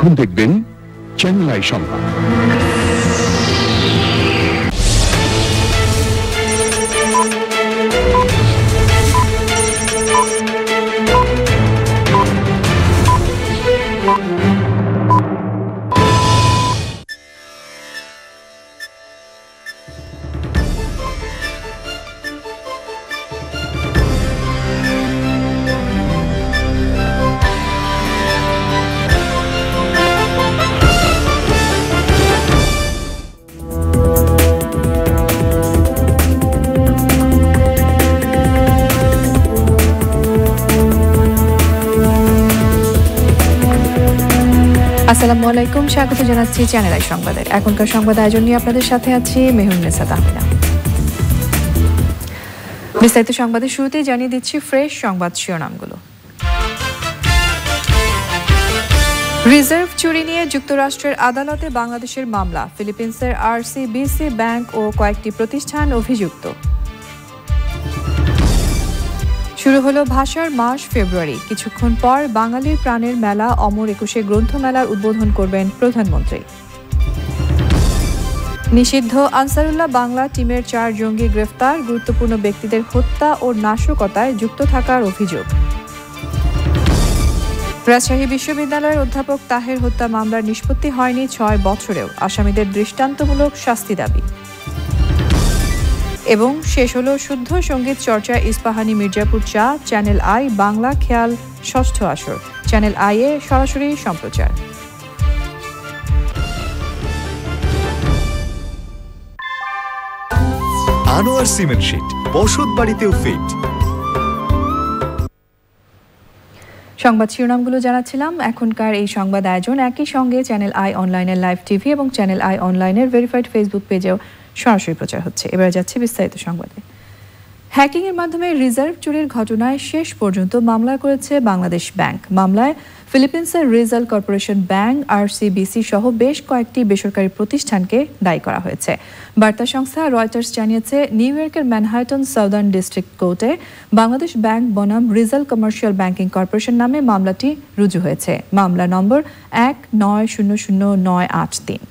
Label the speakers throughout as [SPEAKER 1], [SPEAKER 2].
[SPEAKER 1] এখন দেখবেন channel I সংবাদ
[SPEAKER 2] আসসালামু আলাইকুম, স্বাগত জানাচ্ছি চ্যানেল আই সংবাদের এখনকার সংবাদ আয়োজন নিয়ে আপনাদের সাথে আছি মেহুন্নেসা তাহমিনা। বিস্তারিত সংবাদের শুরুতেই জানিয়ে দিচ্ছি ফ্রেশ সংবাদ শিরোনামগুলো। রিজার্ভ চুরি নিয়ে যুক্তরাষ্ট্রের আদালতে বাংলাদেশের মামলা। ফিলিপিন্সের আরসিবিসি ব্যাংক ও কয়েকটি প্রতিষ্ঠান অভিযুক্ত। হলো ভাষার মাস ফেব্রুয়ারি। কিছুক্ষণ পর বাঙালির প্রাণের মেলা অমর একুশে গ্রন্থমেলার উদ্বোধন করবেন প্রধানমন্ত্রী। নিষিদ্ধ আনসারুল্লাহ বাংলা টিমের চার জঙ্গি গ্রেফতার, গুরুত্বপূর্ণ ব্যক্তিদের হত্যা ও নাশকতায় যুক্ত থাকার অভিযোগ। রাজশাহী বিশ্ববিদ্যালয়ের অধ্যাপক তাহের হত্যা মামলার নিষ্পত্তি হয়নি ছয় বছরেও। আসামিদের দৃষ্টান্তমূলক শাস্তি দাবি। এবং শেষ হলো শুদ্ধ সংগীত চর্চা ইস্পাহানি মির্জাপুর চা চ্যানেল আই বাংলা খেয়াল ষষ্ঠ আসর। চ্যানেল আই এ সরাসরি সম্প্রচার।
[SPEAKER 3] আনোয়ার সিমেন্ট শীট বসত বাড়িতেও ফিট।
[SPEAKER 2] সংবাদ শিরোনামগুলো জানাচ্ছিলাম। এখনকার এই সংবাদ আয়োজন একই সঙ্গে চ্যানেল আই অনলাইনের লাইভ টিভি এবং চ্যানেল আই অনলাইনের ভেরিফাইড ফেসবুক পেজেও সরাসরি প্রচার হচ্ছে। এবার যাচ্ছে বিস্তারিত সংবাদে। হ্যাকিং এর মাধ্যমে রিজার্ভ চুরির ঘটনায় শেষ পর্যন্ত মামলা করেছে বাংলাদেশ ব্যাংক। মামলায় ফিলিপিন্সের রিজাল কর্পোরেশন ব্যাংক আরসিবিসি সহ বেশ কয়েকটি বেসরকারি প্রতিষ্ঠানকে দায়ী করা হয়েছে। বার্তা সংস্থা রয়টার্স জানিয়েছে, নিউ ইয়র্কের ম্যানহাটন সাউদার্ন ডিস্ট্রিক্ট কোর্টে বাংলাদেশ ব্যাংক বনাম রিজাল কমার্শিয়াল ব্যাংকিং কর্পোরেশন নামে মামলাটি রুজু হয়েছে। মামলা নম্বর এক নয় শূন্য শূন্য নয় আট তিন।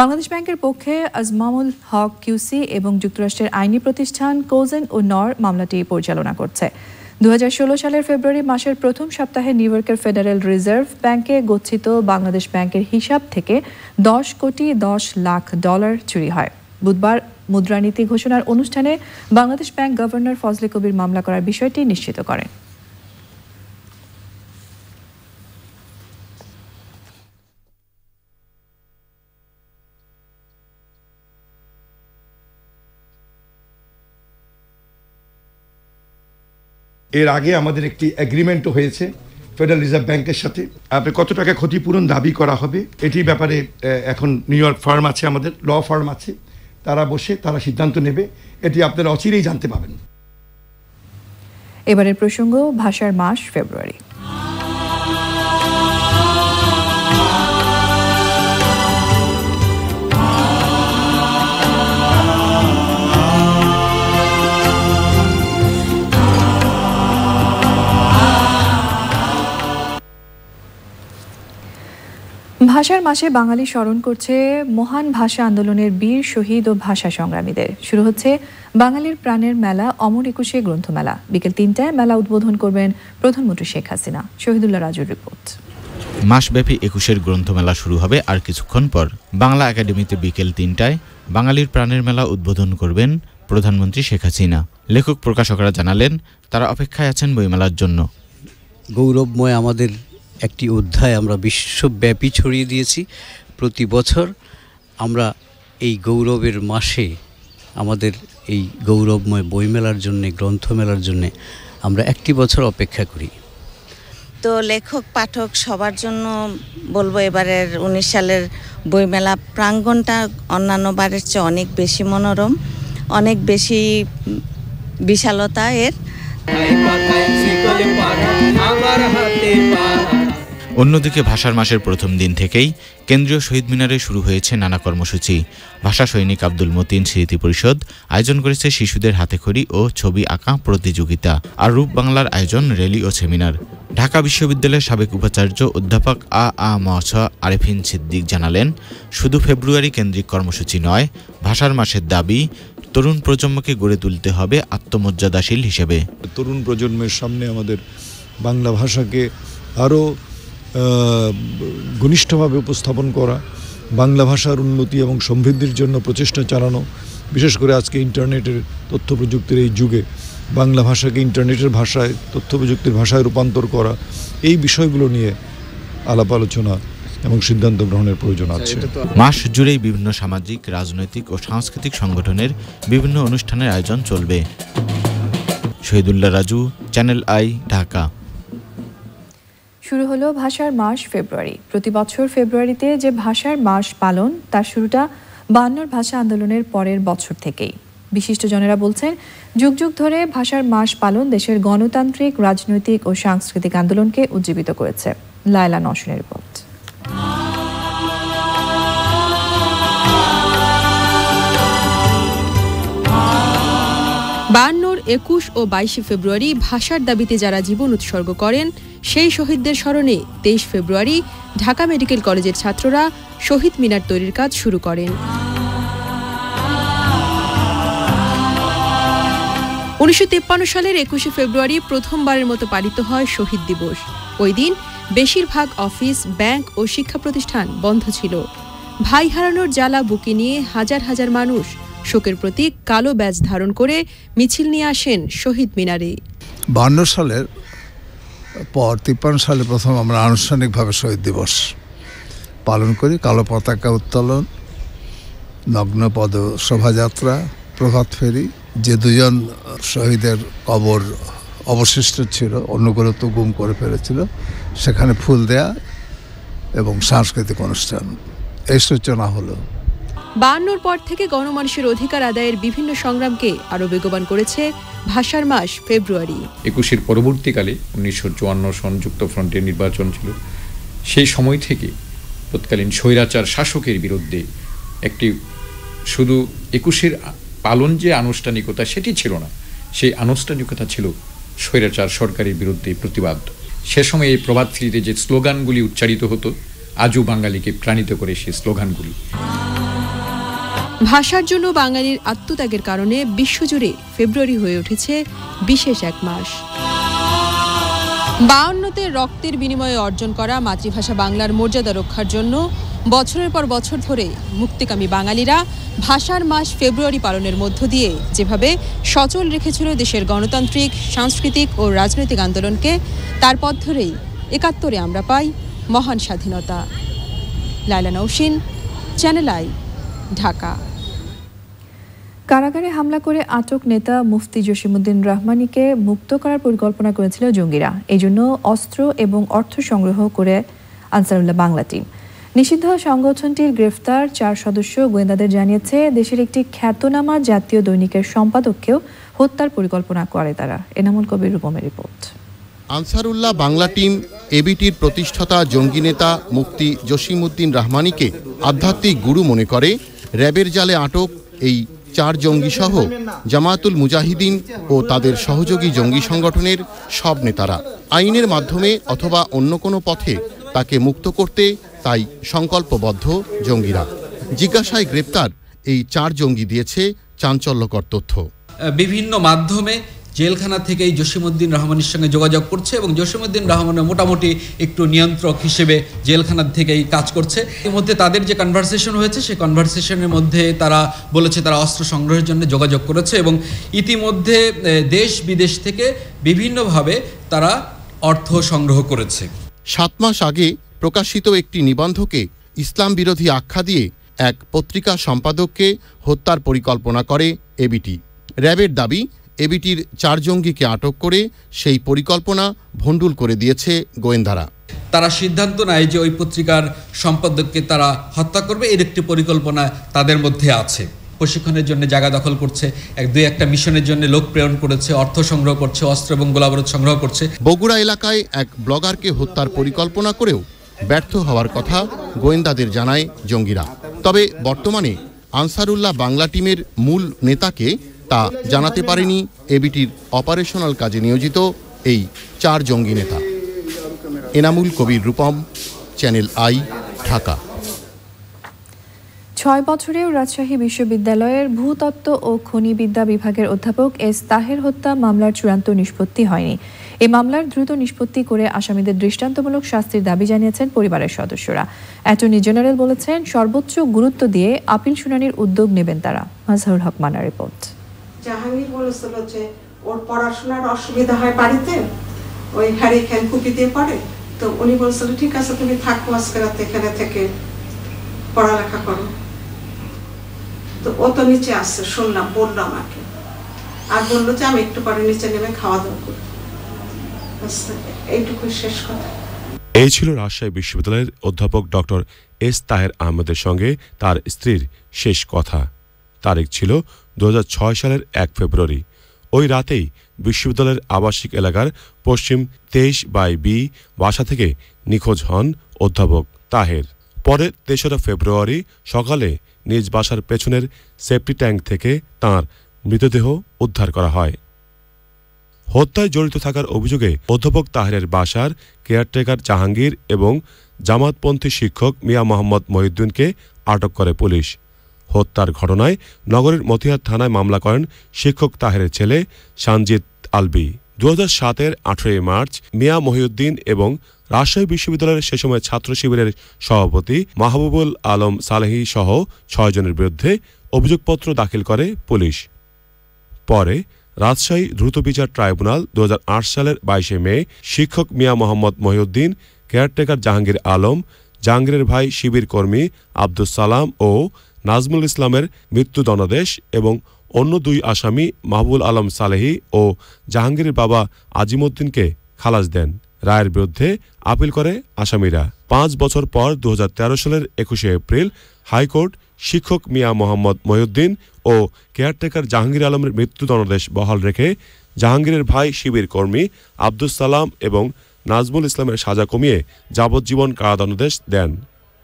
[SPEAKER 2] বাংলাদেশ ব্যাংকের পক্ষে আজমামুল হক কিউসি এবং যুক্তরাষ্ট্রের আইনি প্রতিষ্ঠান কোজেন ও নর মামলাটি পরিচালনা করছে। দু হাজার ষোলো সালের ফেব্রুয়ারি মাসের প্রথম সপ্তাহে নিউ ইয়র্কের ফেডারেল রিজার্ভ ব্যাংকে গচ্ছিত বাংলাদেশ ব্যাংকের হিসাব থেকে দশ কোটি দশ লাখ ডলার চুরি হয়। বুধবার মুদ্রানীতি ঘোষণার অনুষ্ঠানে বাংলাদেশ ব্যাংক গভর্নর ফজলে কবির মামলা করার বিষয়টি নিশ্চিত করেন
[SPEAKER 4] এর আগে আমাদের একটি অ্যাগ্রিমেন্টও হয়েছে ফেডারেল রিজার্ভ ব্যাংকের সাথে। আপনি কত টাকা ক্ষতিপূরণ দাবি করা হবে এটি ব্যাপারে এখন নিউ ইয়র্ক ফার্ম আছে আমাদের ল ফার্ম আছে। তারা বসে, তারা সিদ্ধান্ত নেবে, এটি আপনারা অচিরেই জানতে পাবেন।
[SPEAKER 2] এবারের প্রসঙ্গ, ভাষার মাস, ফেব্রুয়ারি। ভাষার মাসে বাঙালি স্মরণ করছে মহান ভাষা আন্দোলনের বীর শহীদ ও ভাষা সংগ্রামীদের। শুরু হচ্ছে বাঙালির প্রাণের মেলা অমর একুশে গ্রন্থমেলা। বিকেল তিনটায় মেলা উদ্বোধন করবেন প্রধানমন্ত্রী শেখ হাসিনা। শহীদুল্লাহ রাজুর রিপোর্ট।
[SPEAKER 5] মাসব্যাপী একুশের গ্রন্থমেলা শুরু হবে আর কিছুক্ষণ পর। বাংলা একাডেমিতে বিকেল তিনটায় বাঙালির প্রাণের মেলা উদ্বোধন করবেন প্রধানমন্ত্রী শেখ হাসিনা। লেখক প্রকাশকরা জানালেন তারা অপেক্ষায় আছেন বইমেলার জন্য।
[SPEAKER 6] গৌরবময় আমাদের একটি অধ্যায় আমরা বিশ্বব্যাপী ছড়িয়ে দিয়েছি। প্রতি বছর আমরা এই গৌরবের মাসে আমাদের এই গৌরবময় বইমেলার জন্যে গ্রন্থমেলার জন্যে আমরা একটি বছর অপেক্ষা করি।
[SPEAKER 7] তো লেখক পাঠক সবার জন্য বলব এবারের উনিশ সালের বইমেলা প্রাঙ্গণটা অন্যান্য বারের চেয়ে অনেক বেশি মনোরম অনেক বেশি বিশালতা এর।
[SPEAKER 8] আমার হাতে পাড়া
[SPEAKER 5] অন্যদিকে ভাষার মাসের প্রথম দিন থেকেই কেন্দ্রীয় শহীদ মিনারে শুরু হয়েছে নানা কর্মসূচি। ভাষা সৈনিক আব্দুল মতিন স্মৃতি পরিষদ আয়োজন করেছে শিশুদের হাতেখড়ি ও ছবি আঁকা প্রতিযোগিতা আর রূপ বাংলার আয়োজন র্যালি ও সেমিনার। ঢাকা বিশ্ববিদ্যালয়ের সাবেক উপাচার্য অধ্যাপক আ আ মছ আরেফিন সিদ্দিক জানালেন, শুধু ফেব্রুয়ারি কেন্দ্রিক কর্মসূচি নয়, ভাষার মাসের দাবি, তরুণ প্রজন্মকে গড়ে তুলতে হবে আত্মমর্যাদাশীল হিসেবে।
[SPEAKER 9] তরুণ প্রজন্মের সামনে আমাদের বাংলা ভাষাকে আরও ঘনিষ্ঠভাবে উপস্থাপন করা বাংলা ভাষার উন্নতি এবং সমৃদ্ধির জন্য প্রচেষ্টা চালানো বিশেষ করে আজকে ইন্টারনেটের তথ্য প্রযুক্তির এই যুগে বাংলা ভাষাকে ইন্টারনেটের ভাষায় তথ্য প্রযুক্তির ভাষায় রূপান্তর করা এই বিষয়গুলো নিয়ে আলাপ আলোচনা এবং সিদ্ধান্ত গ্রহণের প্রয়োজন আছে।
[SPEAKER 5] মাস জুড়েই বিভিন্ন সামাজিক রাজনৈতিক ও সাংস্কৃতিক সংগঠনের বিভিন্ন অনুষ্ঠানের আয়োজন চলবে। Shahidullah Raju channel I Dhaka.
[SPEAKER 2] শুরু হলো ভাষার মাস ফেব্রুয়ারি। প্রতি বছর ফেব্রুয়ারিতে যে ভাষার মাস পালন, তার শুরুটা বায়ান্নর ভাষা আন্দোলনের পরের বছর থেকেই। বিশিষ্টজনেরা বলছেন, যুগ যুগ ধরে ভাষার মাস পালন দেশের গণতান্ত্রিক, রাজনৈতিক ও সাংস্কৃতিক আন্দোলনকে উজ্জীবিত করেছে। লায়লা নশনের রিপোর্ট।
[SPEAKER 10] বায়ান্নর একুশ ও বাইশে ফেব্রুয়ারি ভাষার দাবিতে যারা জীবন উৎসর্গ করেন, সেই শহীদদের স্মরণে তেইশ ফেব্রুয়ারি ঢাকা মেডিকেল কলেজের ছাত্ররা শহীদ মিনার তৈরির কাজ শুরু করেন। উনিশশো সালের একুশে ফেব্রুয়ারি প্রথমবারের মতো পালিত হয় শহীদ দিবস। ওই দিন বেশিরভাগ অফিস, ব্যাংক ও শিক্ষা প্রতিষ্ঠান বন্ধ ছিল। ভাই হারানোর জ্বালা বুকে নিয়ে হাজার হাজার মানুষ শোকের প্রতীক কালো ব্যাজ ধারণ করে মিছিল নিয়ে আসেন শহীদ মিনারে।
[SPEAKER 11] বান্ন সালের পর, তিপ্পান্ন সালে প্রথম আমরা আনুষ্ঠানিকভাবে শহীদ দিবস পালন করি, কালো পতাকা উত্তোলন নগ্নপদ শোভাযাত্রা, প্রভাত ফেরি, যে দুজন শহীদের কবর অবশিষ্ট ছিল অন্যগুলো তো গুম করে ফেলেছিল, সেখানে ফুল দেয়া এবং সাংস্কৃতিক অনুষ্ঠান। এই সূচনা হলো।
[SPEAKER 10] বায়ান্নর পর থেকে গণমানুষের অধিকার আদায়ের বিভিন্ন সংগ্রামকে আরও বেগবান করেছে ভাষার মাস ফেব্রুয়ারি।
[SPEAKER 12] একুশের পরবর্তীকালে উনিশশো চুয়ান্ন সন যুক্ত ফ্রন্টের নির্বাচন ছিল। সেই সময় থেকে তৎকালীন স্বৈরাচার শাসকের বিরুদ্ধে একটি শুধু একুশের পালন যে আনুষ্ঠানিকতা সেটি ছিল না, সেই আনুষ্ঠানিকতা ছিল স্বৈরাচার সরকারের বিরুদ্ধে প্রতিবাদ। সে সময় এই প্রভাত ফিরিতে যে স্লোগানগুলি উচ্চারিত হতো, আজও বাঙালিকে প্রাণিত করে সেই স্লোগানগুলি।
[SPEAKER 10] ভাষার জন্য বাঙালির আত্মত্যাগের কারণে বিশ্বজুড়ে ফেব্রুয়ারি হয়ে উঠেছে বিশেষ এক মাস। বাউন্নতে রক্তের বিনিময়ে অর্জন করা মাতৃভাষা বাংলার মর্যাদা রক্ষার জন্য বছরের পর বছর ধরে মুক্তিকামী বাঙালিরা ভাষার মাস ফেব্রুয়ারি পালনের মধ্য দিয়ে যেভাবে সচল রেখেছিল দেশের গণতান্ত্রিক, সাংস্কৃতিক ও রাজনৈতিক আন্দোলনকে, তার পথ ধরেই একাত্তরে আমরা পাই মহান স্বাধীনতা। Laila Nousin channel I, Dhaka.
[SPEAKER 2] কারাগারে হামলা করে আটক নেতা মুফতি জসিমুদ্দিন রহমানিকে মুক্ত করার পরিকল্পনা করেছিল জঙ্গিরা। এই জন্য অস্ত্র এবং অর্থ সংগ্রহ করে আনসারুল্লাহ বাংলা টিম। নিষিদ্ধ সংগঠনটির গ্রেফতার চার সদস্য গোয়েন্দাদের জানিয়েছে, দেশের একটি খ্যাতনামা জাতীয় দৈনিকের সম্পাদককেও হত্যার পরিকল্পনা করে তারা। এনামুল কবির রূপমের রিপোর্ট।
[SPEAKER 13] আনসারুল্লাহ বাংলা টিম, এবিটির প্রতিষ্ঠাতা জঙ্গি নেতা মুফতি জসিমউদ্দিন রহমানিকে আধ্যাত্মিক গুরু মনে করে, র্যাবের জালে আটক এই চার জঙ্গিসহ জামায়াতুল মুজাহিদিন ও তাদের সহযোগী জঙ্গি সংগঠনের সব নেতারা। আইনের মাধ্যমে অথবা অন্য কোনো পথে তাকে মুক্ত করতে তাই সংকল্পবদ্ধ জঙ্গিরা। জিজ্ঞাসায় গ্রেপ্তার এই চার জঙ্গি দিয়েছে চাঞ্চল্যকর তথ্য।
[SPEAKER 14] বিভিন্ন মাধ্যমে জেলখানা থেকেই জসিমুদ্দিন রহমানের সঙ্গে যোগাযোগ করছে এবং জসিমুদ্দিন রহমান মোটামুটি একটু নিয়ন্ত্রক হিসেবে জেলখানার থেকেই কাজ করছে। এর মধ্যে তাদের যে কনভারসেশন হয়েছে, সেই কনভারসেশনের মধ্যে তারা বলেছে তারা অস্ত্র সংগ্রহের জন্য যোগাযোগ করেছে এবং ইতিমধ্যে দেশ বিদেশ থেকে বিভিন্নভাবে তারা অর্থ সংগ্রহ করেছে।
[SPEAKER 13] সাত মাস আগে প্রকাশিত একটি নিবন্ধকে ইসলাম বিরোধী আখ্যা দিয়ে এক পত্রিকা সম্পাদককে হত্যার পরিকল্পনা করে এবিটি র্যাবের দাবি এবিটির চার জঙ্গিকে আটক করে সেই পরিকল্পনা ভণ্ডুল করে দিয়েছে গোয়েন্দারা।
[SPEAKER 14] তারা সিদ্ধান্ত নেয় যে ওই পত্রিকার সম্পাদককে তারা হত্যা করবে। এর একটি পরিকল্পনা তাদের মধ্যে আছে। প্রশিক্ষণের জন্য জায়গা দখল করছে এক দুই একটা মিশনের জন্য লোক প্রেরণ করেছে অর্থ সংগ্রহ করছে অস্ত্র এবং গোলাবারুদ সংগ্রহ করছে।
[SPEAKER 13] বগুড়া এলাকায় এক ব্লগারকে হত্যার পরিকল্পনা করেও ব্যর্থ হওয়ার কথা গোয়েন্দাদের জানায় জঙ্গিরা। তবে বর্তমানে আনসারুল্লাহ বাংলা টিমের মূল নেতাকে তা জানাতে পারেনি এবিটির অপারেশনাল কাজে নিয়োজিত এই চার জঙ্গি নেতা। Enamul Kabir Rupam, channel I, Dhaka.
[SPEAKER 2] ছয় বছরেও রাজশাহী বিশ্ববিদ্যালয়ের ভূতত্ত্ব ও খনিবিদ্যা বিভাগের অধ্যাপক এস তাহের হত্যা মামলার চূড়ান্ত নিষ্পত্তি হয়নি। এই মামলার দ্রুত নিষ্পত্তি করে আসামিদের দৃষ্টান্তমূলক শাস্তির দাবি জানিয়েছেন পরিবারের সদস্যরা। অ্যাটর্নি জেনারেল বলেছেন, সর্বোচ্চ গুরুত্ব দিয়ে আপিল শুনানির উদ্যোগ নেবেন তারা। মাজহারুল হক মানা রিপোর্ট।
[SPEAKER 15] জাহাঙ্গীর বলেছিল যে ওর পড়াশোনার অসুবিধা হয় বাড়িতে ওই হ্যারি খ্যান কুপি দিয়ে পড়ে? তো উনি বলছিল ঠিক আছে তুমি থাকো আজকে রাতে এখানে থেকে পড়ালেখা করো। তো ও তো নিচে আসছে শুনলাম বলল আমাকে। আর বলল যে আমি একটু পরে নিচে নেমে খাওয়া দাওয়া ব্যাস, এইটুকুই শেষ কথা।
[SPEAKER 16] এই ছিল রাজশাহী বিশ্ববিদ্যালয়ের অধ্যাপক ডক্টর এস তাহের আহমেদের সঙ্গে তার স্ত্রীর শেষ কথা। তারিখ ছিল দু হাজার ছয় সালের এক ফেব্রুয়ারি। ওই রাতেই বিশ্ববিদ্যালয়ের আবাসিক এলাকার পশ্চিম তেইশ বাই বি বাসা থেকে নিখোঁজ হন অধ্যাপক তাহের। পরে তেসরা ফেব্রুয়ারি সকালে নিজ বাসার পেছনের সেফটি ট্যাঙ্ক থেকে তার মৃতদেহ উদ্ধার করা হয়। হত্যায় জড়িত থাকার অভিযোগে অধ্যাপক তাহেরের বাসার কেয়ারটেকার জাহাঙ্গীর এবং জামাতপন্থী শিক্ষক মিয়া মোহাম্মদ মহিউদ্দিনকে আটক করে পুলিশ। হত্যার ঘটনায় নগরের মতিহার থানায় মামলা করেন শিক্ষক তাহেরের ছেলে সানজিদ আলবি। দু হাজার সাতের আঠেরোই মার্চ মিয়া মহিউদ্দিন এবং রাজশাহী বিশ্ববিদ্যালয়ের সে সময় ছাত্র শিবিরের সভাপতি মাহবুবুল আলম সালেহি সহ ছয়জনের বিরুদ্ধে অভিযোগপত্র দাখিল করে পুলিশ। পরে রাজশাহী দ্রুত বিচার ট্রাইব্যুনাল দু হাজার আট সালের বাইশে মে শিক্ষক মিয়া মোহাম্মদ মহিউদ্দিন, কেয়ারটেকার জাহাঙ্গীর আলম, জাহাঙ্গীরের ভাই শিবির কর্মী আব্দুস সালাম ও নাজমুল ইসলামের মৃত্যুদণ্ডাদেশ এবং অন্য দুই আসামি মাহবুল আলম সালেহি ও জাহাঙ্গীরের বাবা আজিমুদ্দিনকে খালাস দেন। রায়ের বিরুদ্ধে আপিল করে আসামিরা। পাঁচ বছর পর দু হাজার তেরো সালের একুশে এপ্রিল হাইকোর্ট শিক্ষক মিয়া মোহাম্মদ মহিউদ্দিন ও কেয়ারটেকার জাহাঙ্গীর আলমের মৃত্যুদণ্ডাদেশ বহাল রেখে জাহাঙ্গীরের ভাই শিবির কর্মী আব্দুস সালাম এবং নাজমুল ইসলামের সাজা কমিয়ে যাবজ্জীবন কারাদণ্ডাদেশ দেন।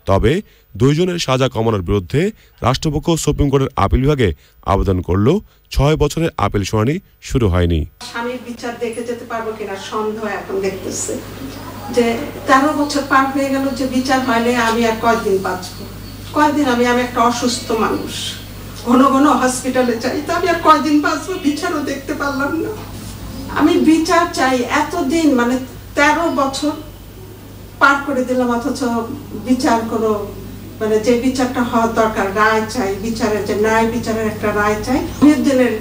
[SPEAKER 16] তবে দুইজনের সাজা কমানোর বিরুদ্ধে রাষ্ট্রপক্ষ সুপ্রিম কোর্টের আপিল বিভাগে আবেদন করলেও ছয় বছরের আপিল শুনানি শুরু হয়নি।
[SPEAKER 15] স্বামীর বিচার দেখে যেতে পারব কিনা সন্দেহ এখন দেখতেছে। যে তেরো বছর পার হয়ে গেল যে বিচার হয়নি, আমি আর কয়দিন বাঁচবো? কয়দিন আমি? আমি একটা অসুস্থ মানুষ। ঘন ঘন হসপিটালে চাই তো আমি আর কয়দিন বাঁচবো? বিচারও দেখতে পারলাম না। আমি বিচার চাই এতদিন মানে তেরো বছর পার করে দিলাম, অথচ বিচার কোনো মানে যে বিচারটা হওয়ার দরকার রায় চাই বিচারের যে ন্যায় বিচারের একটা রায় চাই দিনের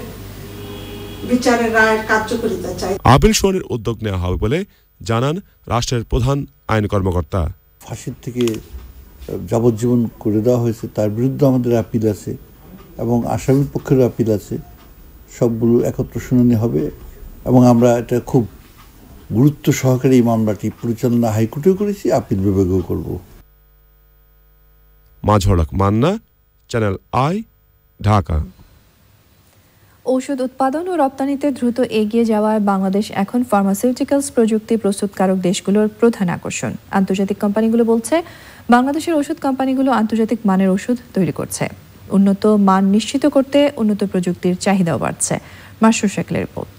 [SPEAKER 15] বিচারের রায়ের কার্যকরিতা চাই।
[SPEAKER 16] আপিল শুনানির উদ্যোগ নেওয়া হবে বলে জানান রাষ্ট্রের প্রধান আইন কর্মকর্তা।
[SPEAKER 17] ফাঁসির থেকে যাবজ্জীবন করে দেওয়া হয়েছে তার বিরুদ্ধে আমাদের আপিল আছে এবং আসামির পক্ষের আপিল আছে সবগুলো একত্র শুনানি হবে এবং আমরা এটা খুব গুরুত্ব সহকারে এই মামলাটি পরিচালনা হাইকোর্টেও করেছি আপিল বিভাগেও করব।
[SPEAKER 16] মাঝড়ক মান্না চ্যানেল আই ঢাকা।
[SPEAKER 2] ঔষধ উৎপাদন ও রপ্তানিতে দ্রুত এগিয়ে যাওয়ায় বাংলাদেশ এখন ফার্মাসিউটিক্যালস প্রযুক্তি প্রস্তুতকারক দেশগুলোর প্রধান আকর্ষণ। আন্তর্জাতিক কোম্পানিগুলো বলছে বাংলাদেশের ওষুধ কোম্পানিগুলো আন্তর্জাতিক মানের ওষুধ তৈরি করছে। উন্নত মান নিশ্চিত করতে উন্নত প্রযুক্তির চাহিদাও বাড়ছে। মাসুর শেখলের রিপোর্ট।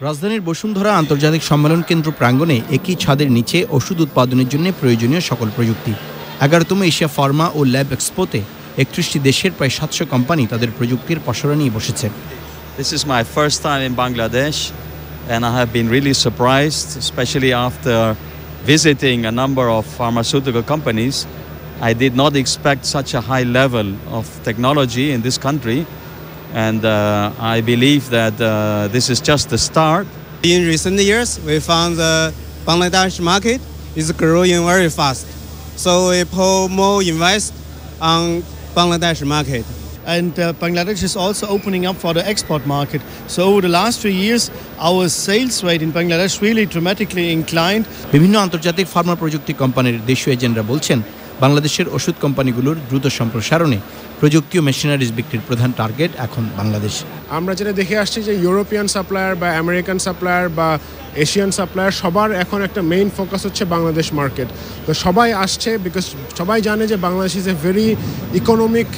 [SPEAKER 18] রাজধানীর বসুন্ধরা আন্তর্জাতিক সম্মেলন কেন্দ্র প্রাঙ্গণে একই ছাদের নিচে ওষুধ উৎপাদনের জন্য প্রয়োজনীয় সকল প্রযুক্তি। এগারোতম এশিয়া ফার্মা ও ল্যাব এক্সপোতে একত্রিশটি দেশের প্রায় সাতশো কোম্পানি তাদের প্রযুক্তির পসরা নিয়ে বসেছে
[SPEAKER 19] This is my first time in Bangladesh, and I have been really surprised, especially after visiting a number of pharmaceutical companies. I did not expect such a high level of technology in this country, and uh, I believe that uh, this is just the start.
[SPEAKER 20] In recent years, we found the Bangladesh market is growing very fast. So we put more invest on Bangladesh market.
[SPEAKER 21] And uh, Bangladesh is also opening up for the export market. So over the last three years, our sales rate in Bangladesh really dramatically inclined.
[SPEAKER 18] বিভিন্ন আন্তর্জাতিক Pharma প্রযুক্তি কোম্পানির দেশীয় এজেন্টরা বলছেন বাংলাদেশের ওষুধ কোম্পানিগুলোর দ্রুত সম্প্রসারণে প্রযুক্তি ও মেশিনারিজ বিক্রির প্রধান টার্গেট এখন বাংলাদেশ
[SPEAKER 22] আমরা যেটা দেখে আসছি যে ইউরোপিয়ান সাপ্লায়ার বা আমেরিকান সাপ্লায়ার বা এশিয়ান সাপ্লায়ার সবার এখন একটা মেইন ফোকাস হচ্ছে বাংলাদেশ মার্কেট তো সবাই আসছে বিকজ সবাই জানে যে Bangladesh is a very economic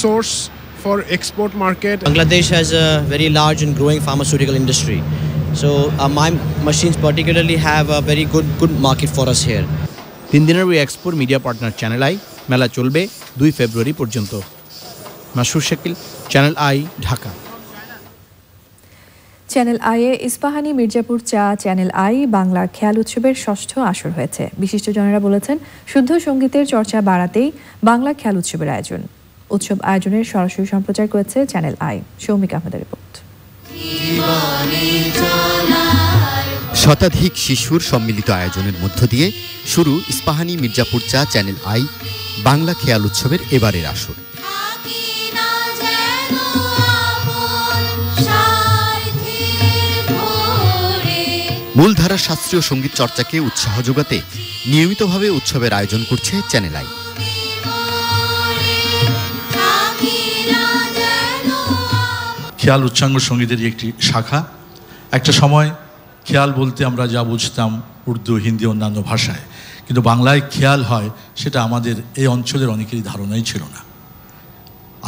[SPEAKER 22] source for export market
[SPEAKER 23] Bangladesh has a very large and growing pharmaceutical industry. So uh, my machines particularly have a very good good market for us here.
[SPEAKER 18] তিন দিনের ওই এক্সপোর media partner channel I মেলা চলবে দুই February পর্যন্ত। মাসুর Shakil channel I Dhaka.
[SPEAKER 2] Channel আইয়ে ইস্পাহানি মির্জাপুর চা চ্যানেল আই বাংলার খেয়াল উৎসবের ষষ্ঠ আসর হয়েছে। বিশিষ্টজনেরা বলেছেন শুদ্ধ সঙ্গীতের চর্চা বাড়াতেই বাংলা খেয়াল উৎসবের আয়োজন। উৎসব আয়োজনের সরাসরি সম্প্রচার করেছে চ্যানেল আই সৌমিক আহমেদের রিপোর্ট।
[SPEAKER 24] শতাধিক শিশুর সম্মিলিত আয়োজনের মধ্য দিয়ে শুরু ইস্পাহানি মির্জাপুর চা চ্যানেল আই বাংলা খেয়াল উৎসবের এবারের আসর। মূলধারা শাস্ত্রীয় সংগীত চর্চাকে উৎসাহ যোগাতে নিয়মিতভাবে উৎসবের আয়োজন করছে চ্যানেল আই।
[SPEAKER 25] খেয়াল উচ্চাঙ্গ সঙ্গীতেরই একটি শাখা। একটা সময় খেয়াল বলতে আমরা যা বুঝতাম উর্দু, হিন্দি, অন্যান্য ভাষায়। কিন্তু বাংলায় খেয়াল হয়, সেটা আমাদের এই অঞ্চলের অনেকেরই ধারণাই ছিল না।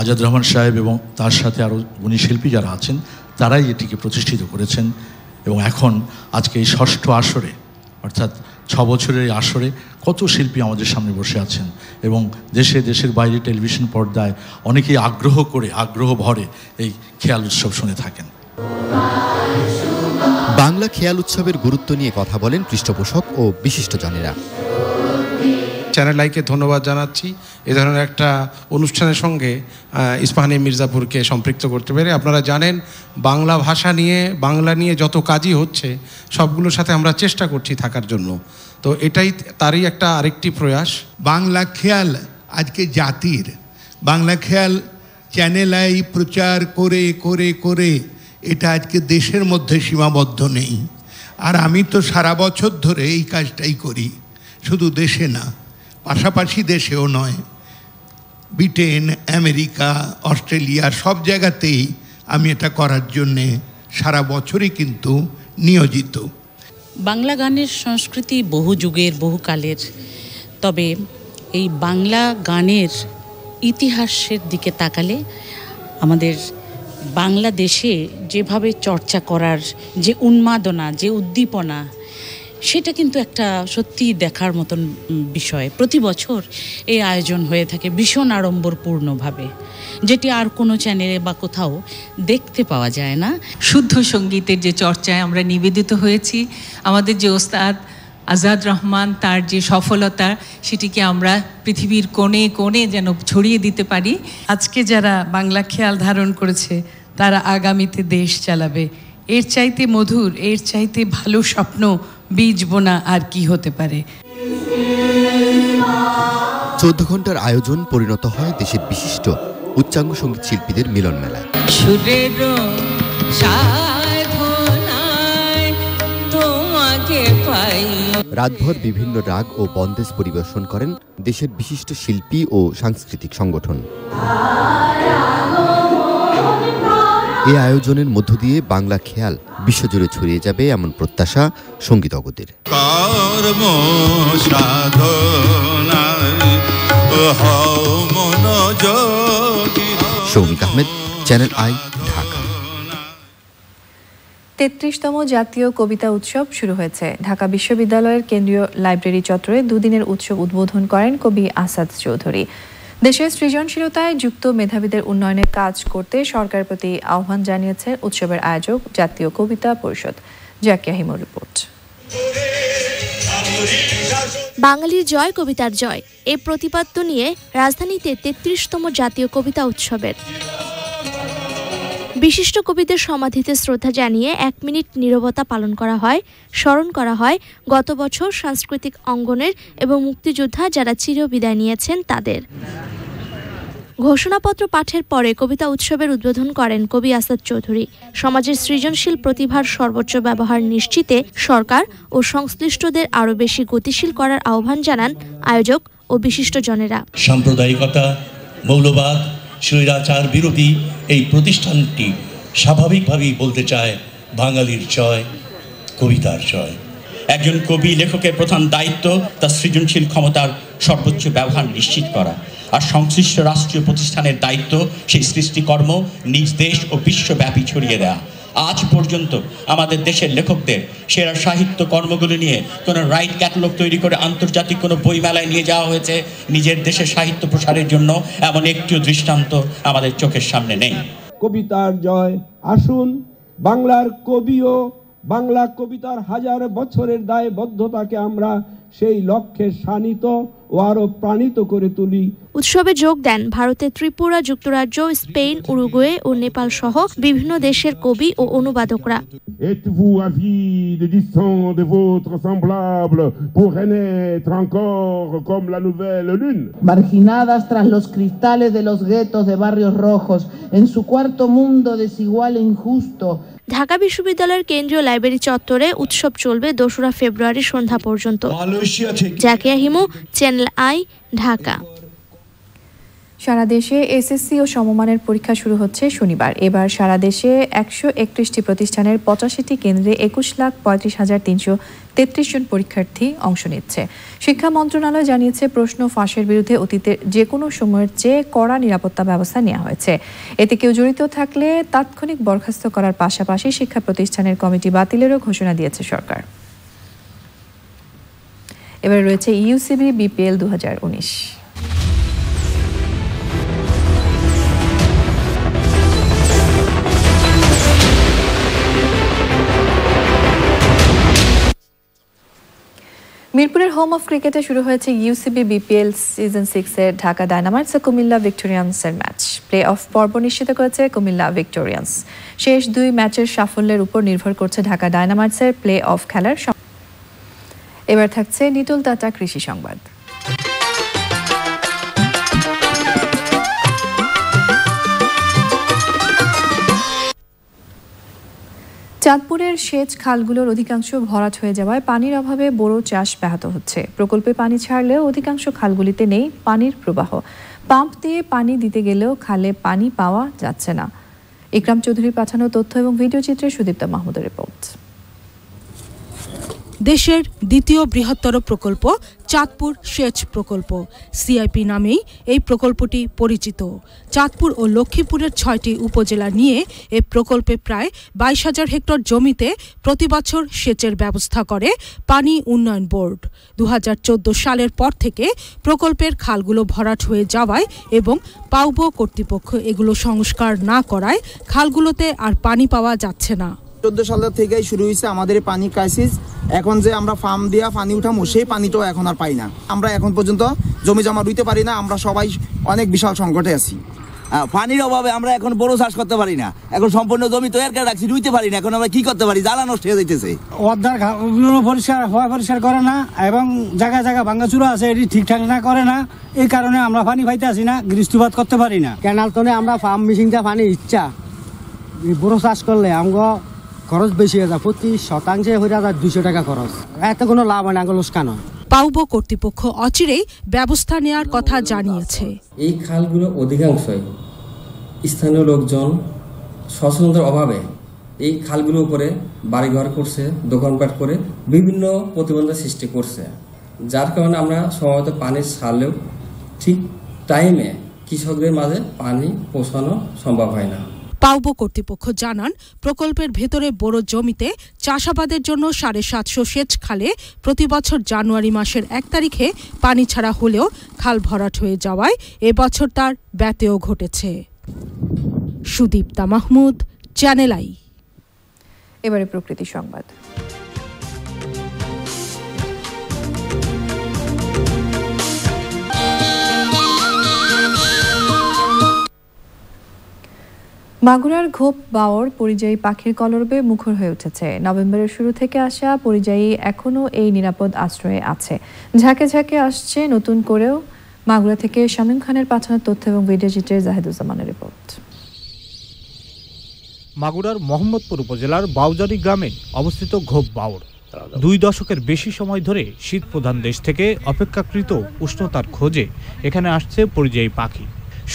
[SPEAKER 25] আজাদ রহমান সাহেব এবং তার সাথে আরও গুণী শিল্পী যারা আছেন, তারাই এটিকে প্রতিষ্ঠিত করেছেন এবং এখন আজকে এই ষষ্ঠ আসরে, অর্থাৎ ছ বছরের আসরে কত শিল্পী আমাদের সামনে বসে আছেন এবং দেশে, দেশের বাইরে টেলিভিশন পর্দায় অনেকেই আগ্রহ করে, আগ্রহ ভরে এই খেয়াল উৎসব শুনে থাকেন।
[SPEAKER 24] বাংলা খেয়াল উৎসবের গুরুত্ব নিয়ে কথা বলেন পৃষ্ঠপোষক ও বিশিষ্টজনেরা।
[SPEAKER 26] চ্যানেল আইকে ধন্যবাদ জানাচ্ছি। এ ধরনের একটা অনুষ্ঠানের সঙ্গে ইস্পাহানি মির্জাপুরকে সম্পৃক্ত করতে পেরে আপনারা জানেন বাংলা ভাষা নিয়ে বাংলা নিয়ে যত কাজই হচ্ছে সবগুলোর সাথে আমরা চেষ্টা করছি থাকার জন্য। তো এটাই তারই একটা আরেকটি প্রয়াস।
[SPEAKER 27] বাংলা খেয়াল আজকে জাতির। বাংলা খেয়াল চ্যানেল আই প্রচার করে করে করে এটা আজকে দেশের মধ্যে সীমাবদ্ধ নেই। আর আমি তো সারা বছর ধরে এই কাজটাই করি। শুধু দেশে না, পাশাপাশি দেশেও নয়। ব্রিটেন, আমেরিকা, অস্ট্রেলিয়া সব জায়গাতেই আমি এটা করার জন্যে সারা বছরই কিন্তু নিয়োজিত।
[SPEAKER 28] বাংলা গানের সংস্কৃতি বহু যুগের, বহু কালের। তবে এই বাংলা গানের ইতিহাসের দিকে তাকালে আমাদের বাংলাদেশে যেভাবে চর্চা করার যে উন্মাদনা, যে উদ্দীপনা, সেটা কিন্তু একটা সত্যি দেখার মতন বিষয়। প্রতি বছর এই আয়োজন হয়ে থাকে ভীষণ আড়ম্বরপূর্ণভাবে, যেটি আর কোনো চ্যানেলে বা কোথাও দেখতে পাওয়া যায় না।
[SPEAKER 29] শুদ্ধ সঙ্গীতের যে চর্চায় আমরা নিবেদিত হয়েছি, আমাদের যে ওস্তাদ আজাদ রহমান তার যে সফলতা সেটিকে আমরা পৃথিবীর কোণে কোণে যেন ছড়িয়ে দিতে পারি।
[SPEAKER 30] আজকে যারা বাংলা খেয়াল ধারণ করেছে তারা আগামীতে দেশ চালাবে। এর চাইতে মধুর এর চাইতে ভালো স্বপ্ন বীজ বোনা আর কি হতে পারে।
[SPEAKER 24] চোদ্দ ঘণ্টার আয়োজন পরিণত হয় দেশের বিশিষ্ট উচ্চাঙ্গ সংগীত শিল্পীদের মিলন মেলায় রাতভর বিভিন্ন রাগ ও বন্দেজ পরিবেশন করেন দেশের বিশিষ্ট শিল্পী ও সাংস্কৃতিক সংগঠন। এই আয়োজনের মধ্য দিয়ে বাংলা খেয়াল বিশ্বজুড়ে ছড়িয়ে যাবে এমন প্রত্যাশা সঙ্গীতজ্ঞদের সৌমিক আহমেদ চ্যানেল আই
[SPEAKER 2] তেত্রিশতম জাতীয় কবিতা উৎসব শুরু হয়েছে। ঢাকা বিশ্ববিদ্যালয়ের কেন্দ্রীয় লাইব্রেরি চত্বরে দুদিনের উৎসব উদ্বোধন করেন কবি আসাদ চৌধুরী। দেশের সৃজনশীলতায় যুক্ত মেধাবীদের উন্নয়নের কাজ করতে সরকারের প্রতি আহ্বান জানিয়েছে উৎসবের আয়োজক জাতীয় কবিতা পরিষদ। জাকিয়া হিমুর রিপোর্ট।
[SPEAKER 31] বাঙালির জয়, কবিতার জয়। এ প্রতিপাদ্য নিয়ে রাজধানীতে তেত্রিশতম জাতীয় কবিতা উৎসবের। বিশিষ্ট কবিদের সমাধিতে শ্রদ্ধা জানিয়ে এক মিনিট নীরবতা পালন করা হয়, স্মরণ করা হয়। গত বছর সাংস্কৃতিক অঙ্গনের এবং মুক্তিযোদ্ধা যারা চিরবিদায় নিয়েছেন তাদের। ঘোষণাপত্র পাঠের পরে কবিতা উৎসবের উদ্বোধন করেন কবি আসাদ চৌধুরী। সমাজের সৃজনশীল প্রতিভার সর্বোচ্চ ব্যবহার নিশ্চিতে সরকার ও সংশ্লিষ্টদের আরও বেশি গতিশীল করার আহ্বান জানান আয়োজক ও বিশিষ্টজনেরা।
[SPEAKER 32] সাম্প্রদায়িকতা, মৌলবাদ, স্বৈরাচার বিরোধী এই প্রতিষ্ঠানটি স্বাভাবিকভাবেই বলতে চায় বাঙালির জয়, কবিতার জয়।
[SPEAKER 33] একজন কবি লেখকের প্রধান দায়িত্ব তার সৃজনশীল ক্ষমতার সর্বোচ্চ ব্যবহার নিশ্চিত করা। আর সংশ্লিষ্ট রাষ্ট্রীয় প্রতিষ্ঠানের দায়িত্ব সেই সৃষ্টিকর্ম নিজ দেশ ও বিশ্বব্যাপী ছড়িয়ে দেওয়া আজ পর্যন্ত আমাদের দেশের লেখকদের সেরা সাহিত্য কর্মগুলো নিয়ে কোনো রাইট ক্যাটালগ তৈরি করে আন্তর্জাতিক কোনো বইমেলায় নিয়ে যাওয়া হয়েছে নিজের দেশের সাহিত্য প্রসারের জন্য এমন একটিও দৃষ্টান্ত আমাদের চোখের সামনে নেই।
[SPEAKER 34] কবিতার জয়। আসুন, বাংলার কবিও বাংলা কবিতার হাজার বছরের দায়বদ্ধতাকে আমরা সেই লক্ষ্যে শানিত ও আরও প্রাণিত করে তুলি
[SPEAKER 31] উৎসবে যোগ দেন ভারতের ত্রিপুরা যুক্তরাজ্য স্পেন উরুগুয়ে ও নেপাল সহ বিভিন্ন দেশের কবি ও অনুবাদকরা
[SPEAKER 35] Êtes-vous avide, distant de votre semblable, pour renaître encore comme la nouvelle lune
[SPEAKER 36] marginadas tras los cristales de los guetos de barrios rojos, en su cuarto mundo desigual e injusto,
[SPEAKER 31] Dhaka বিশ্ববিদ্যালয়ের কেন্দ্রীয় library চত্বরে উৎসব চলবে দোসরা February সন্ধ্যা পর্যন্ত Zakia Himu channel I Dhaka.
[SPEAKER 2] সারা দেশে এসএসসি ও সমমানের পরীক্ষা শুরু হচ্ছে শনিবার। এবার সারা দেশে একশো একত্রিশটি প্রতিষ্ঠানের পঁচাশিটি কেন্দ্রে একুশ লাখ পঁয়ত্রিশ হাজার তিনশো তেত্রিশ জন পরীক্ষার্থী অংশ নিচ্ছে। শিক্ষা মন্ত্রণালয় জানিয়েছে, প্রশ্ন ফাঁসের বিরুদ্ধে অতীতের যে কোনো সময়ের চেয়ে কড়া নিরাপত্তা ব্যবস্থা নেওয়া হয়েছে। এতে কেউ জড়িত থাকলে তাৎক্ষণিক বরখাস্ত করার পাশাপাশি শিক্ষা প্রতিষ্ঠানের কমিটি বাতিলেরও ঘোষণা দিয়েছে সরকার। এবার রয়েছে ইউসিবি, বিপিএল দু হাজার উনিশ। মিরপুরের হোম অফ ক্রিকেটে শুরু হয়েছে ইউসিবি, বিপিএল সিজন সিক্সের ঢাকা ডায়নামাইটস ও কুমিল্লা ভিক্টোরিয়ান্সের ম্যাচ। প্লে অফ পর্ব নিশ্চিত করেছে কুমিল্লা ভিক্টোরিয়ান্স। শেষ দুই ম্যাচের সাফল্যের উপর নির্ভর করছে ঢাকা ডায়নামাইটসের প্লে অফ খেলার এবার থাকছে নিটুল টাটা কৃষি সংবাদ। চাঁদপুরের সেচ খালগুলোর অধিকাংশ ভরাট হয়ে যাওয়ায় পানির অভাবে বোরো চাষ ব্যাহত হচ্ছে। প্রকল্পে পানি ছাড়লেও অধিকাংশ খালগুলিতে নেই পানির প্রবাহ। পাম্প দিয়ে পানি দিতে গেলেও খালে পানি পাওয়া যাচ্ছে না। ইকরাম চৌধুরী পাঠানো তথ্য এবং ভিডিও চিত্রে সুদীপ্তা মাহমুদের রিপোর্ট।
[SPEAKER 37] দেশের দ্বিতীয় বৃহত্তর প্রকল্প চাঁদপুর সেচ প্রকল্প। সিআইপি নামেই এই প্রকল্পটি পরিচিত। চাঁদপুর ও লক্ষ্মীপুরের ছয়টি উপজেলা নিয়ে এ প্রকল্পে প্রায় বাইশ হাজার হেক্টর জমিতে প্রতি বছর সেচের ব্যবস্থা করে পানি উন্নয়ন বোর্ড। দু হাজার চোদ্দ সালের পর থেকে প্রকল্পের খালগুলো ভরাট হয়ে যাওয়ায় এবং পাউবো কর্তৃপক্ষ এগুলো সংস্কার না করায় খালগুলোতে আর পানি পাওয়া যাচ্ছে না।
[SPEAKER 38] চোদ্দ সালের থেকেই শুরু হয়েছে আমাদের পানি ক্রাইসিস এখন যে আমরা ফার্ম দিয়া পানি উঠামো সেই পানিটাও এখন আর পাই না। আমরা এখন পর্যন্ত জমি জমা রুইতে পারি না আমরা সবাই অনেক বিশাল সংকটে আছি।
[SPEAKER 39] পানির অভাবে আমরা এখন বড় চাষ করতে পারি না। এখন সম্পূর্ণ জমি তৈরি করে রাখছি রুইতে পারি না। এখন আমরা কি করতে পারি? জ্বালা নষ্ট হয়ে যাইতেছে।
[SPEAKER 40] অর্ধার পরিষ্কার হওয়া পরিষ্কার করে না এবং জায়গায় জায়গায় ভাঙ্গাচুরা আছে এটি ঠিকঠাক না করে না। এই কারণে আমরা পানি পাইতে আসি না গৃহস্থবাদ করতে পারি না। কেনাল তনে আমরা ফার্ম মেশিনটা পানি ইচ্ছা। বড় চাষ করলে আমগো খরচ বেশি হয়ে যায় প্রতি শতাংশে হয়ে যায় দুশো টাকা খরচ। এত কোনো লাভ হয় না লোসকান হয়
[SPEAKER 37] পাউবো কর্তৃপক্ষ অচিরেই ব্যবস্থা নেওয়ার কথা জানিয়েছে।
[SPEAKER 41] এই খালগুলো অধিকাংশই স্থানীয় লোকজন সচেতনতার অভাবে এই খালগুলোর উপরে বাড়িঘর করছে দোকানপাট করে বিভিন্ন প্রতিবন্ধক সৃষ্টি করছে। যার কারণে আমরা সম্ভবত পানি ছাড়লেও ঠিক টাইমে কৃষকদের মাঝে পানি পৌঁছানো সম্ভব হয় না।
[SPEAKER 37] পাউবো কর্তৃপক্ষ জানান, প্রকল্পের ভেতরে বড় জমিতে চাষাবাদের জন্য সাড়ে সাতশো সেচ খালে প্রতি বছর জানুয়ারি মাসের এক তারিখে পানি ছাড়া হলেও খাল ভরাট হয়ে যাওয়ায় এবছর তার ব্যতেও ঘটেছে। Sudipta Mahmud, channel I.
[SPEAKER 2] এবারে প্রকৃতি সংবাদ। মাগুরার ঘোপ বাওর পরিযায়ী পাখির কলরবে মুখর হয়ে উঠেছে। নভেম্বরের শুরু থেকে আসা পরিযায়ী এখনও এই নিরাপদ আশ্রয়ে আছে। ঝাঁকে ঝাঁকে আসছে নতুন করেও। মাগুরা থেকে শামীম খানের পাঠানো তথ্য এবং ভিডিও চিত্রে জাহিদুজ্জামানের রিপোর্ট।
[SPEAKER 42] মাগুরার মোহাম্মদপুর উপজেলার বাউজারি গ্রামে অবস্থিত ঘোপ বাউর
[SPEAKER 43] দুই দশকের বেশি সময় ধরে শীত প্রধান দেশ থেকে অপেক্ষাকৃত উষ্ণতার খোঁজে এখানে আসছে পরিযায়ী পাখি।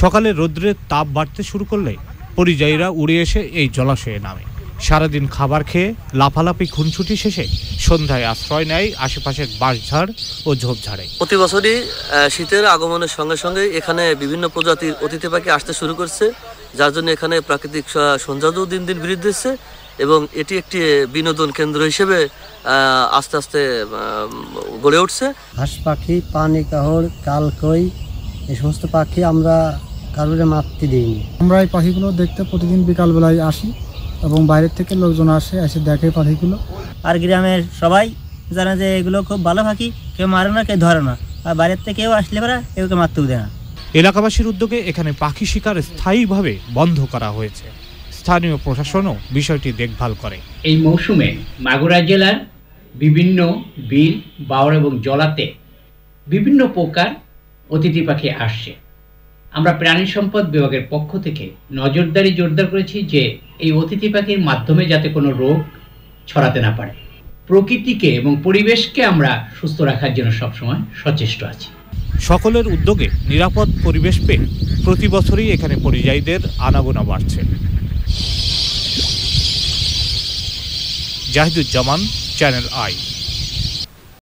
[SPEAKER 43] সকালে রৌদ্রের তাপ বাড়তে শুরু করলে পরিযায়ীরা উড়ে এসে এই জলাশয়ে নামে। সারাদিন খাবার খেয়ে লাফালাফি খুনছুটি শেষে সন্ধ্যায় আশ্রয় নেয় আশেপাশের বাঁশঝাড় ও ঝোপঝাড়ে।
[SPEAKER 44] প্রতি বছরই শীতের আগমনের সঙ্গে সঙ্গে এখানে বিভিন্ন প্রজাতির অতিথি পাখি আসতে শুরু করছে যার জন্য এখানে প্রাকৃতিক সৌন্দর্যও দিন দিন বৃদ্ধি হচ্ছে এবং এটি একটি বিনোদন কেন্দ্র হিসেবে আস্তে আস্তে গড়ে উঠছে।
[SPEAKER 42] হাঁস পাখি পানি কাহর কালকই এই সমস্ত পাখি আমরা কারোরে মারতে দিইনি।
[SPEAKER 45] আমরা এই পাখিগুলো দেখতে প্রতিদিন বিকালবেলায় আসি এবং বাইরের থেকে লোকজন আসে এসে দেখে পাখিগুলো।
[SPEAKER 46] আর গ্রামের সবাই জানে যে এগুলো খুব ভালো পাখি কেউ মারে না কেউ ধরে না। আর বাইরের থেকে কেউ আসলে পারা কেউ কেউ মারতেও দেয় না।
[SPEAKER 43] এলাকাবাসীর উদ্যোগে এখানে পাখি শিকার স্থায়ীভাবে বন্ধ করা হয়েছে। স্থানীয় প্রশাসনও বিষয়টি দেখভাল করে।
[SPEAKER 47] এই মৌসুমে মাগুরা জেলার বিভিন্ন বিল বাওর এবং জলাতে বিভিন্ন প্রকার অতিথি পাখি আসছে। আমরা প্রাণী সম্পদ বিভাগের পক্ষ থেকে নজরদারি জোরদার করেছি যে এই অতিথি পাখির মাধ্যমে যাতে কোনো রোগ ছড়াতে না পারে। প্রকৃতিকে এবং পরিবেশকে আমরা সুস্থ রাখার জন্য সবসময় সচেষ্ট আছি।
[SPEAKER 43] সকলের উদ্যোগে নিরাপদ পরিবেশ পেয়ে প্রতি বছরই এখানে পরিযায়ীদের আনাগোনা বাড়ছে। Zahiduzzaman channel I